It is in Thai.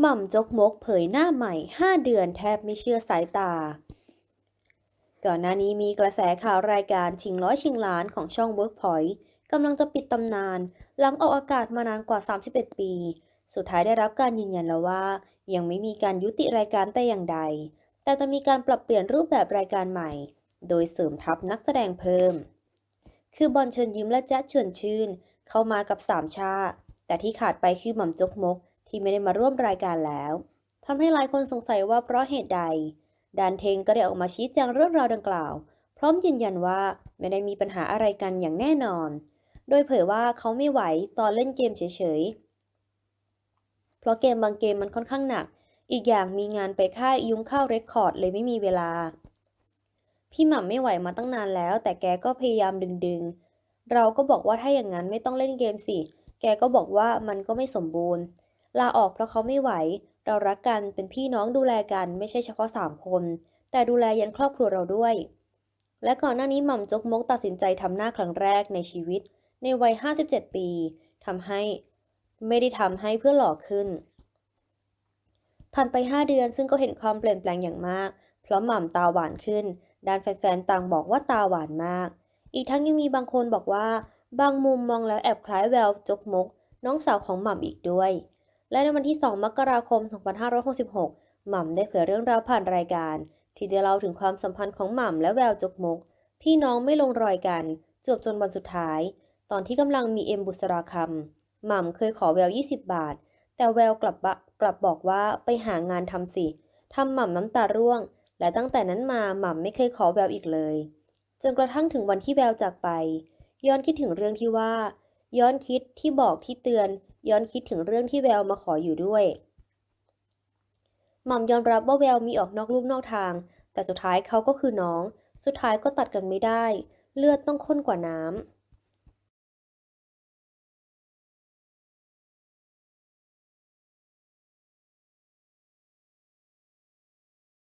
หม่ำจกมกเผยหน้าใหม่ 5 เดือนแทบไม่เชื่อสายตา ก่อนหน้านี้มีกระแสข่าวรายการชิงร้อยชิงล้านของช่อง Workpoint กำลังจะปิดตำนาน หลังออกอากาศมานานกว่า 31 ปี สุดท้ายได้รับการยืนยันแล้วว่า ยังไม่มีการยุติรายการแต่อย่างใด แต่จะมีการปรับเปลี่ยนรูปแบบรายการใหม่ โดยเสริมทัพนักแสดงเพิ่ม คือบอลเชิญยิ้มและแจ๊ดชวนชื่น เข้ามากับสามชา แต่ที่ขาดไปคือหม่ำจกมก ที่ไม่ได้มาร่วมรายการแล้วทำให้หลายคนสงสัยว่าเพราะเหตุใด ดานเทงก็ได้ออกมาชี้แจงเรื่องราวดังกล่าว พร้อมยืนยันว่าไม่ได้มีปัญหาอะไรกันอย่างแน่นอน โดยเผยว่าเขาไม่ไหวตอนเล่นเกมเฉยๆ เพราะเกมบางเกมมันค่อนข้างหนัก อีกอย่างมีงานไปค่ายยุ้งข้าวเรคคอร์ดเลยไม่มีเวลา พี่หม่ำไม่ไหวมาตั้งนานแล้ว แต่แกก็พยายามดึงๆ เราก็บอกว่าถ้าอย่างนั้นไม่ต้องเล่นเกมสิ แกก็บอกว่ามันก็ไม่สมบูรณ์ ลาออกเพราะเขาไม่ไหว เรารักกันเป็นพี่น้องดูแลกันไม่ใช่เฉพาะสามคน แต่ดูแลยันครอบครัวเราด้วย และก่อนหน้านี้หม่ำจกมกตัดสินใจทำหน้าครั้งแรกในชีวิต ในวัย 57 ปีทำให้ไม่ได้ทำให้เพื่อหล่อขึ้น ผ่านไป 5 เดือนซึ่งก็เห็นความเปลี่ยนแปลงอย่างมาก เพราะหม่ำตาหวานขึ้น ด้านแฟนๆ ต่างบอกว่าตาหวานมาก อีกทั้งยังมีบางคนบอกว่า บางมุมมองแล้วแอบคล้ายแววจกมก น้องสาวของหม่ำอีกด้วย และในวันที่ 2 มกราคม 2566 หม่ำได้เผยเรื่องราวผ่านรายการ ที่ได้เล่าถึงความสัมพันธ์ของหม่ำและแววจกมก พี่น้องไม่ลงรอยกันจวบจนวันสุดท้าย ตอนที่กำลังมีเอ็มบุษราคำหม่ำเคยขอแวว 20 บาท แต่แววกลับบะกลับบอกว่าไปหางานทำสิทำหม่ำน้ำตาร่วง และตั้งแต่นั้นมาหม่ำไม่เคยขอแววอีกเลย จนกระทั่งถึงวันที่แววจากไป ย้อนคิดถึงเรื่องที่ว่า ย้อนคิดที่บอกที่เตือน ย้อนคิดถึงเรื่องที่แววมาขออยู่ด้วย หม่อมยอมรับว่าแววมีออกนอกลูกนอกทาง แต่สุดท้ายเขาก็คือน้อง สุดท้ายก็ตัดกันไม่ได้ เลือดต้องข้นกว่าน้ำ